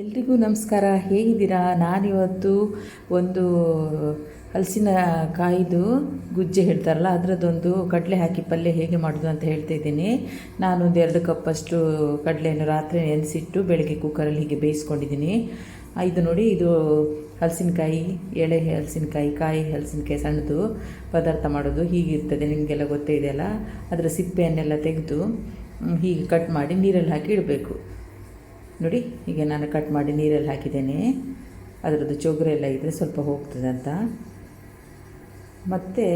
ಎಲ್ರಿಗೂ ನಮಸ್ಕಾರ. ಹೇಗಿದ್ದೀರಾ? ನಾನಿವತ್ತು ಒಂದು ಹಲಸಿನ ಕಾಯಿದು ಗುಜ್ಜೆ ಹೇಳ್ತಾರಲ್ಲ, ಅದರದ್ದೊಂದು ಕಡಲೆ ಹಾಕಿ ಪಲ್ಯ ಹೇಗೆ ಮಾಡೋದು ಅಂತ ಹೇಳ್ತಾ ಇದ್ದೀನಿ. ನಾನೊಂದು ಎರಡು ಕಪ್ಪಷ್ಟು ಕಡಲೆಯನ್ನು ರಾತ್ರಿ ನೆನೆಸಿಟ್ಟು ಬೆಳಗ್ಗೆ ಕುಕ್ಕರಲ್ಲಿ ಹೀಗೆ ಬೇಯಿಸ್ಕೊಂಡಿದ್ದೀನಿ. ಇದು ನೋಡಿ, ಇದು ಹಲಸಿನಕಾಯಿ, ಎಳೆ ಹಲಸಿನಕಾಯಿ, ಕಾಯಿ ಹಲಸಿನಕಾಯಿ ಸಣ್ಣದು ಪದಾರ್ಥ ಮಾಡೋದು. ಹೀಗಿರ್ತದೆ, ನಿಮಗೆಲ್ಲ ಗೊತ್ತೇ ಇದೆಯಲ್ಲ ಅದರ ಸಿಪ್ಪೆಯನ್ನೆಲ್ಲ ತೆಗೆದು ಹೀಗೆ ಕಟ್ ಮಾಡಿ ನೀರಲ್ಲಿ ಹಾಕಿ ಇಡಬೇಕು. ನೋಡಿ, ಈಗ ನಾನು ಕಟ್ ಮಾಡಿ ನೀರಲ್ಲಿ ಹಾಕಿದ್ದೇನೆ. ಅದರದ್ದು ಚೋಗ್ರೆ ಎಲ್ಲ ಇದ್ದರೆ ಸ್ವಲ್ಪ ಅಂತ. ಮತ್ತು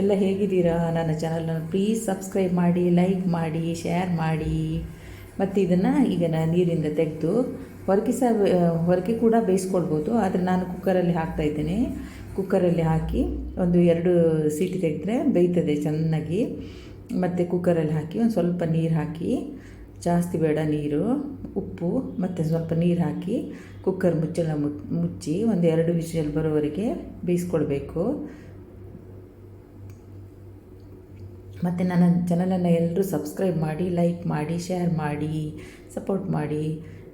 ಎಲ್ಲ ಹೇಗಿದ್ದೀರಾ? ನನ್ನ ಚಾನಲನ್ನು ಪ್ಲೀಸ್ ಸಬ್ಸ್ಕ್ರೈಬ್ ಮಾಡಿ ಲೈಕ್ ಮಾಡಿ ಶೇರ್ ಮಾಡಿ. ಮತ್ತು ಇದನ್ನು ಈಗ ನಾನು ನೀರಿಂದ ತೆಗೆದು ಹೊರಗೆ ಸಹ ಹೊರಗೆ ಕೂಡ ಬೇಯಿಸ್ಕೊಳ್ಬೋದು. ಆದರೆ ನಾನು ಕುಕ್ಕರಲ್ಲಿ ಹಾಕ್ತಾ ಇದ್ದೇನೆ. ಕುಕ್ಕರಲ್ಲಿ ಹಾಕಿ ಒಂದು ಎರಡು ಸೀಟಿ ತೆಗೆದ್ರೆ ಬೇಯ್ತದೆ ಚೆನ್ನಾಗಿ. ಮತ್ತು ಕುಕ್ಕರಲ್ಲಿ ಹಾಕಿ ಒಂದು ಸ್ವಲ್ಪ ನೀರು ಹಾಕಿ ಜಾಸ್ತಿ ಬೇಡ ನೀರು, ಉಪ್ಪು ಮತ್ತು ಸ್ವಲ್ಪ ನೀರು ಹಾಕಿ ಕುಕ್ಕರ್ ಮುಚ್ಚಳ ಮುಚ್ಚಿ ಒಂದು ಎರಡು ವಿಷಲ್ ಬರೋವರೆಗೆ ಬೇಯಿಸ್ಕೊಳ್ಬೇಕು. ಮತ್ತು ನನ್ನ ಚಾನಲನ್ನು ಎಲ್ಲರೂ ಸಬ್ಸ್ಕ್ರೈಬ್ ಮಾಡಿ ಲೈಕ್ ಮಾಡಿ ಶೇರ್ ಮಾಡಿ ಸಪೋರ್ಟ್ ಮಾಡಿ.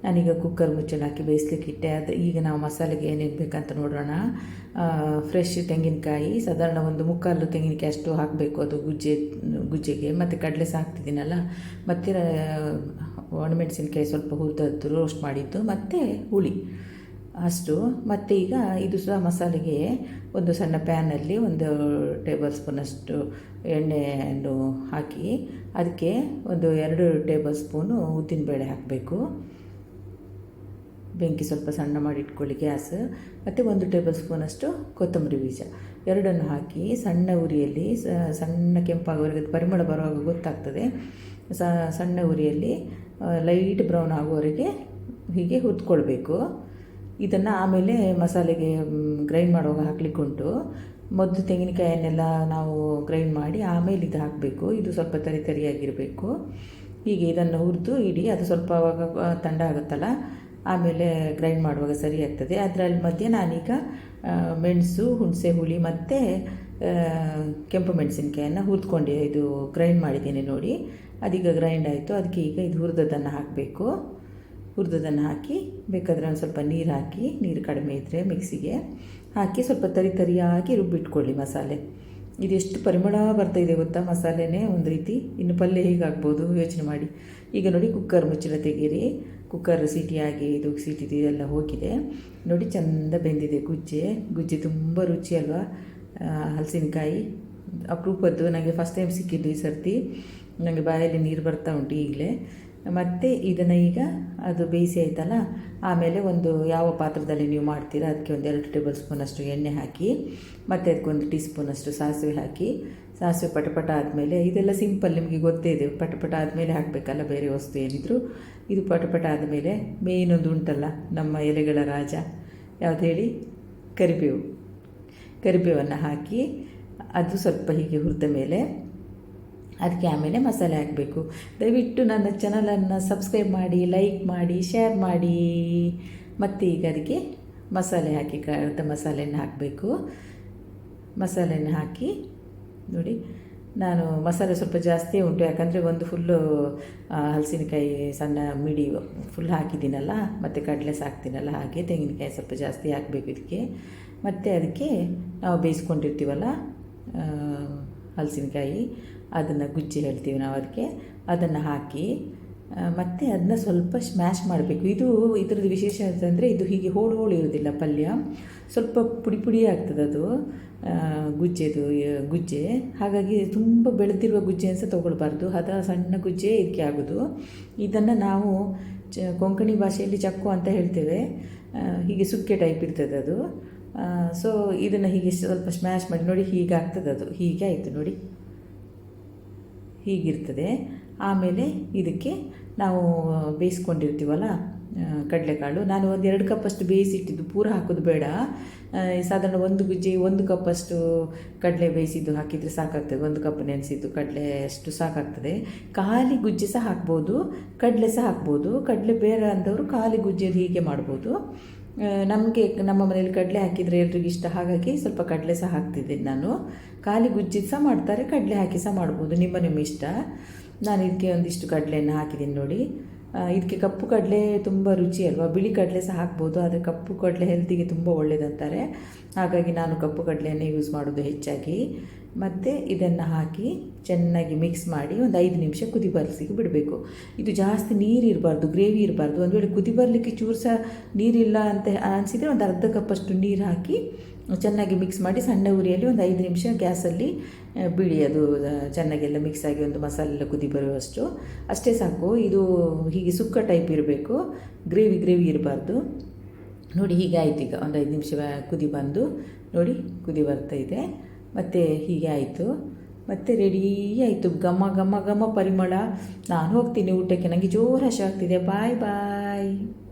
ನಾನೀಗ ಕುಕ್ಕರ್ ಮುಚ್ಚಳ ಹಾಕಿ ಬೇಯಿಸ್ಲಿಕ್ಕೆ ಇಟ್ಟೆ. ಅದು ಈಗ ನಾವು ಮಸಾಲೆಗೆ ಏನೇನು ಬೇಕಂತ ನೋಡೋಣ. ಫ್ರೆಶ್ ತೆಂಗಿನಕಾಯಿ, ಸಾಧಾರಣ ಒಂದು ಮುಕ್ಕಾಲು ತೆಂಗಿನಕಾಯಿ ಅಷ್ಟು ಹಾಕಬೇಕು. ಅದು ಗುಜ್ಜೆ, ಗುಜ್ಜೆಗೆ. ಮತ್ತು ಕಡಲೆ ಸಹ ಹಾಕ್ತಿದ್ದೀನಲ್ಲ. ಮತ್ತು ಒಣಮೆಣಸಿನ್ಕಾಯಿ ಸ್ವಲ್ಪ ಹುರಿದದ್ದು ರೋಸ್ಟ್ ಮಾಡಿದ್ದು. ಮತ್ತು ಹುಳಿ. ಅಷ್ಟು. ಮತ್ತು ಈಗ ಇದು ಸಹ ಮಸಾಲೆಗೆ ಒಂದು ಸಣ್ಣ ಪ್ಯಾನಲ್ಲಿ ಒಂದು ಟೇಬಲ್ ಸ್ಪೂನಷ್ಟು ಎಣ್ಣೆಯನ್ನು ಹಾಕಿ, ಅದಕ್ಕೆ ಒಂದು ಎರಡು ಟೇಬಲ್ ಸ್ಪೂನು ಉದ್ದಿನಬೇಳೆ ಹಾಕಬೇಕು. ಬೆಂಕಿ ಸ್ವಲ್ಪ ಸಣ್ಣ ಮಾಡಿ ಇಟ್ಕೊಳ್ಳಿ ಗ್ಯಾಸ್. ಮತ್ತು ಒಂದು ಟೇಬಲ್ ಸ್ಪೂನಷ್ಟು ಕೊತ್ತಂಬರಿ ಬೀಜ. ಎರಡನ್ನು ಹಾಕಿ ಸಣ್ಣ ಉರಿಯಲ್ಲಿ ಸಣ್ಣ ಕೆಂಪಾಗೋವರೆಗೆ ಪರಿಮಳ ಬರುವಾಗ ಗೊತ್ತಾಗ್ತದೆ. ಸಣ್ಣ ಉರಿಯಲ್ಲಿ ಲೈಟ್ ಬ್ರೌನ್ ಆಗುವವರೆಗೆ ಹೀಗೆ ಹುರ್ದ್ಕೊಳ್ಬೇಕು. ಇದನ್ನು ಆಮೇಲೆ ಮಸಾಲೆಗೆ ಗ್ರೈಂಡ್ ಮಾಡುವಾಗ ಹಾಕ್ಲಿಕ್ಕೆ ಉಂಟು. ಮೊದಲು ತೆಂಗಿನಕಾಯನ್ನೆಲ್ಲ ನಾವು ಗ್ರೈಂಡ್ ಮಾಡಿ ಆಮೇಲೆ ಇದು ಹಾಕಬೇಕು. ಇದು ಸ್ವಲ್ಪ ತರಿ ತರಿಯಾಗಿರಬೇಕು. ಹೀಗೆ ಇದನ್ನು ಹುರಿದು ಇಡಿ, ಅದು ಸ್ವಲ್ಪ ಆವಾಗ ತಂಡ ಆಗುತ್ತಲ್ಲ ಆಮೇಲೆ ಗ್ರೈಂಡ್ ಮಾಡುವಾಗ ಸರಿ ಆಗ್ತದೆ. ಅದರಲ್ಲಿ ಮಧ್ಯೆ ನಾನೀಗ ಮೆಣಸು, ಹುಣಸೆ ಹುಳಿ ಮತ್ತು ಕೆಂಪು ಮೆಣಸಿನ್ಕಾಯನ್ನು ಹುರಿದ್ಕೊಂಡೆ. ಇದು ಗ್ರೈಂಡ್ ಮಾಡಿದ್ದೀನಿ ನೋಡಿ. ಅದೀಗ ಗ್ರೈಂಡ್ ಆಯಿತು. ಅದಕ್ಕೆ ಈಗ ಇದು ಹುರಿದದನ್ನು ಹಾಕಬೇಕು. ಹುರಿದದನ್ನು ಹಾಕಿ, ಬೇಕಾದರೆ ಒಂದು ಸ್ವಲ್ಪ ನೀರು ಹಾಕಿ, ನೀರು ಕಡಿಮೆ ಇದ್ದರೆ ಮಿಕ್ಸಿಗೆ ಹಾಕಿ ಸ್ವಲ್ಪ ತರಿ ತರಿಯಾಗಿ ರುಬ್ಬಿಟ್ಕೊಳ್ಳಿ ಮಸಾಲೆ. ಇದೆಷ್ಟು ಪರಿಮಳ ಬರ್ತಾ ಇದೆ ಗೊತ್ತಾ? ಮಸಾಲೆನೇ ಒಂದು ರೀತಿ. ಇನ್ನು ಪಲ್ಯ ಹೇಗಾಗ್ಬೋದು? ಯೋಚನೆ ಮಾಡಿ. ಈಗ ನೋಡಿ ಕುಕ್ಕರ್ ಮುಚ್ಚಳ ತೆಗೀರಿ ಕುಕ್ಕರ್ ಸಿಟಿಯಾಗಿ ಇದು ಸಿಟಿದು ಇದೆಲ್ಲ ಹೋಗಿದೆ. ನೋಡಿ, ಚೆಂದ ಬೆಂದಿದೆ ಗುಜ್ಜೆ. ಗುಜ್ಜೆ ತುಂಬ ರುಚಿ ಅಲ್ವಾ? ಹಲಸಿನಕಾಯಿ. ಅಪರೂಪದ್ದು. ನನಗೆ ಫಸ್ಟ್ ಟೈಮ್ ಸಿಕ್ಕಿದ್ದು ಈ ಸರ್ತಿ. ನನಗೆ ಬಾಯಲ್ಲಿ ನೀರು ಬರ್ತಾ ಉಂಟು ಈಗಲೇ. ಮತ್ತು ಇದನ್ನು ಈಗ ಅದು ಬೇಯಿಸಿ ಆಯ್ತಲ್ಲ, ಆಮೇಲೆ ಒಂದು ಯಾವ ಪಾತ್ರದಲ್ಲಿ ನೀವು ಮಾಡ್ತೀರಾ, ಅದಕ್ಕೆ ಒಂದು ಎರಡು ಟೇಬಲ್ ಸ್ಪೂನಷ್ಟು ಎಣ್ಣೆ ಹಾಕಿ, ಮತ್ತು ಅದಕ್ಕೊಂದು ಟೀ ಸ್ಪೂನಷ್ಟು ಸಾಸಿವೆ ಹಾಕಿ, ಸಾಸಿವೆ ಪಟಪಟ ಆದಮೇಲೆ, ಇದೆಲ್ಲ ಸಿಂಪಲ್ ನಿಮಗೆ ಗೊತ್ತೇ ಇದೆ ಪಟಪಟ ಆದಮೇಲೆ ಹಾಕಬೇಕಲ್ಲ, ಬೇರೆ ವಸ್ತು ಏನಿದ್ರು. ಇದು ಪಟಪಟ ಆದಮೇಲೆ ಮೇಯ್ನೊಂದು ಉಂಟಲ್ಲ, ನಮ್ಮ ಎಲೆಗಳ ರಾಜ, ಯಾವ್ದು ಹೇಳಿ? ಕರಿಬೇವು. ಕರಿಬೇವನ್ನು ಹಾಕಿ, ಅದು ಸ್ವಲ್ಪ ಹೀಗೆ ಹುರಿದ ಮೇಲೆ ಅದಕ್ಕೆ ಆಮೇಲೆ ಮಸಾಲೆ ಹಾಕಬೇಕು. ದಯವಿಟ್ಟು ನನ್ನ ಚಾನಲನ್ನು ಸಬ್ಸ್ಕ್ರೈಬ್ ಮಾಡಿ ಲೈಕ್ ಮಾಡಿ ಶೇರ್ ಮಾಡಿ. ಮತ್ತು ಈಗ ಅದಕ್ಕೆ ಮಸಾಲೆ ಹಾಕಿ, ಕರೆದ ಮಸಾಲೆಯನ್ನು ಹಾಕಬೇಕು. ಮಸಾಲೆಯನ್ನು ಹಾಕಿ, ನೋಡಿ, ನಾನು ಮಸಾಲೆ ಸ್ವಲ್ಪ ಜಾಸ್ತಿ ಉಂಟು. ಯಾಕಂದರೆ ಒಂದು ಫುಲ್ಲು ಹಲಸಿನಕಾಯಿ ಸಣ್ಣ ಮಿಡಿ ಫುಲ್ ಹಾಕಿದ್ದೀನಲ್ಲ, ಮತ್ತು ಕಡಲೆ ಸಾಕ್ತೀನಲ್ಲ ಹಾಗೆ, ತೆಂಗಿನಕಾಯಿ ಸ್ವಲ್ಪ ಜಾಸ್ತಿ ಹಾಕಬೇಕು ಇದಕ್ಕೆ. ಮತ್ತು ಅದಕ್ಕೆ ನಾವು ಬೇಯಿಸ್ಕೊಂಡಿರ್ತೀವಲ್ಲ ಹಲಸಿನಕಾಯಿ. ಅದನ್ನು ಗುಜ್ಜಿ ಹೇಳ್ತೀವಿ ನಾವು ಅದಕ್ಕೆ. ಅದನ್ನು ಹಾಕಿ ಮತ್ತು ಅದನ್ನ ಸ್ವಲ್ಪ ಸ್ಮ್ಯಾಶ್ ಮಾಡಬೇಕು. ಇದು ಇದರದ್ದು ವಿಶೇಷ ಅಂತಂದರೆ ಇದು ಹೀಗೆ ಹೋಳು ಹೋಳು ಇರೋದಿಲ್ಲ ಪಲ್ಯ. ಸ್ವಲ್ಪ ಪುಡಿ ಪುಡಿ ಆಗ್ತದೆ ಅದು ಗುಜ್ಜೆದು ಗುಜ್ಜೆ. ಹಾಗಾಗಿ ತುಂಬ ಬೆಳೆದಿರುವ ಗುಜ್ಜೆ ಅಂತ ತೊಗೊಳ್ಬಾರ್ದು. ಅದ ಸಣ್ಣ ಗುಜ್ಜೆ ಇದಕ್ಕೆ ಆಗೋದು. ಇದನ್ನು ನಾವು ಚ, ಕೊಂಕಣಿ ಭಾಷೆಯಲ್ಲಿ ಚಕ್ಕು ಅಂತ ಹೇಳ್ತೇವೆ. ಹೀಗೆ ಸುಕ್ಕೆ ಟೈಪ್ ಇರ್ತದೆ ಅದು. ಸೊ ಇದನ್ನು ಹೀಗೆ ಸ್ವಲ್ಪ ಸ್ಮ್ಯಾಶ್ ಮಾಡಿ, ನೋಡಿ ಹೀಗೆ ಆಗ್ತದೆ ಅದು. ಹೀಗೆ ಆಯಿತು ನೋಡಿ. ಹೀಗಿರ್ತದೆ. ಆಮೇಲೆ ಇದಕ್ಕೆ ನಾವು ಬೇಯಿಸ್ಕೊಂಡಿರ್ತೀವಲ್ಲ ಕಡಲೆಕಾಳು. ನಾನು ಒಂದು ಎರಡು ಕಪ್ಪಷ್ಟು ಬೇಯಿಸಿಟ್ಟಿದ್ದು. ಪೂರ ಹಾಕೋದು ಬೇಡ. ಸಾಧಾರಣ ಒಂದು ಗುಜ್ಜಿ ಒಂದು ಕಪ್ಪಷ್ಟು ಕಡಲೆ ಬೇಯಿಸಿದ್ದು ಹಾಕಿದರೆ ಸಾಕಾಗ್ತದೆ. ಒಂದು ಕಪ್ ನೆನೆಸಿದ್ದು ಕಡಲೆ ಅಷ್ಟು ಸಾಕಾಗ್ತದೆ. ಖಾಲಿ ಗುಜ್ಜಿ ಸಹ ಹಾಕ್ಬೋದು. ಕಡಲೆ ಸಹ ಹಾಕ್ಬೋದು. ಕಡಲೆ ಬೇರೆ ಅಂದವರು ಖಾಲಿ ಗುಜ್ಜಿಯಲ್ಲಿ ಹೀಗೆ ಮಾಡ್ಬೋದು. ನಮಗೆ ನಮ್ಮ ಮನೇಲಿ ಕಡಲೆ ಹಾಕಿದರೆ ಎಲ್ರಿಗೂ ಇಷ್ಟ. ಹಾಗಾಗಿ ಸ್ವಲ್ಪ ಕಡಲೆ ಸಹ ಹಾಕ್ತಿದ್ದೀನಿ ನಾನು. ಖಾಲಿ ಗುಜ್ಜಿ ಸಹ ಮಾಡ್ತಾರೆ, ಕಡಲೆ ಹಾಕಿ ಸಹ ಮಾಡ್ಬೋದು. ನಿಮ್ಮ ನಿಮ್ಮ ಇಷ್ಟ. ನಾನು ಇದಕ್ಕೆ ಒಂದಿಷ್ಟು ಕಡಲೆಯನ್ನು ಹಾಕಿದ್ದೀನಿ ನೋಡಿ. ಇದಕ್ಕೆ ಕಪ್ಪು ಕಡಲೆ ತುಂಬ ರುಚಿ ಅಲ್ವಾ? ಬಿಳಿ ಕಡಲೆ ಸಹ ಹಾಕ್ಬೋದು, ಆದರೆ ಕಪ್ಪು ಕಡಲೆ ಹೆಲ್ತಿಗೆ ತುಂಬ ಒಳ್ಳೆಯದಂತಾರೆ ಹಾಗಾಗಿ ನಾನು ಕಪ್ಪು ಕಡಲೆಯನ್ನೇ ಯೂಸ್ ಮಾಡೋದು ಹೆಚ್ಚಾಗಿ. ಮತ್ತು ಇದನ್ನು ಹಾಕಿ ಚೆನ್ನಾಗಿ ಮಿಕ್ಸ್ ಮಾಡಿ ಒಂದು ಐದು ನಿಮಿಷ ಕುದಿ ಬರಲಿಕ್ಕೆ ಬಿಡಬೇಕು. ಇದು ಜಾಸ್ತಿ ನೀರು ಇರಬಾರ್ದು ಗ್ರೇವಿ ಇರಬಾರ್ದು. ಒಂದು ವೇಳೆ ಕುದಿ ಬರಲಿಕ್ಕೆ ಚೂರು ಸಹ ನೀರಿಲ್ಲ ಅಂತ ಅನಿಸಿದರೆ ಒಂದು ಅರ್ಧ ಕಪ್ಪಷ್ಟು ನೀರು ಹಾಕಿ ಚೆನ್ನಾಗಿ ಮಿಕ್ಸ್ ಮಾಡಿ ಸಣ್ಣ ಉರಿಯಲ್ಲಿ ಒಂದು ಐದು ನಿಮಿಷ ಗ್ಯಾಸಲ್ಲಿ ಬಿಡಿ ಅದು ಚೆನ್ನಾಗಿ ಚೆನ್ನಾಗೆಲ್ಲ ಮಿಕ್ಸ್ ಆಗಿ ಒಂದು ಮಸಾಲೆ ಕುದಿ ಬರುವಷ್ಟು. ಅಷ್ಟೇ ಸಾಕು, ಇದು ಹೀಗೆ ಸುಕ್ಕ ಟೈಪ್ ಇರಬೇಕು ಗ್ರೇವಿ ಗ್ರೇವಿ ಇರಬಾರ್ದು. ನೋಡಿ ಹೀಗೆ ಆಯ್ತು ಈಗ, ಒಂದು ಐದು ನಿಮಿಷ ಕುದಿ ಬಂದು, ನೋಡಿ ಕುದಿ ಬರ್ತಾ ಇದೆ. ಮತ್ತು ಹೀಗೆ ಆಯಿತು. ಮತ್ತು ರೆಡಿ ಆಯಿತು. ಘಮ ಘಮ ಘಮ ಪರಿಮಳ. ನಾನು ಹೋಗ್ತೀನಿ ಊಟಕ್ಕೆ ನನಗೆ ಜೋರು ಹಸಿವಾಗ್ತಿದೆ ಬಾಯ್ ಬಾಯ್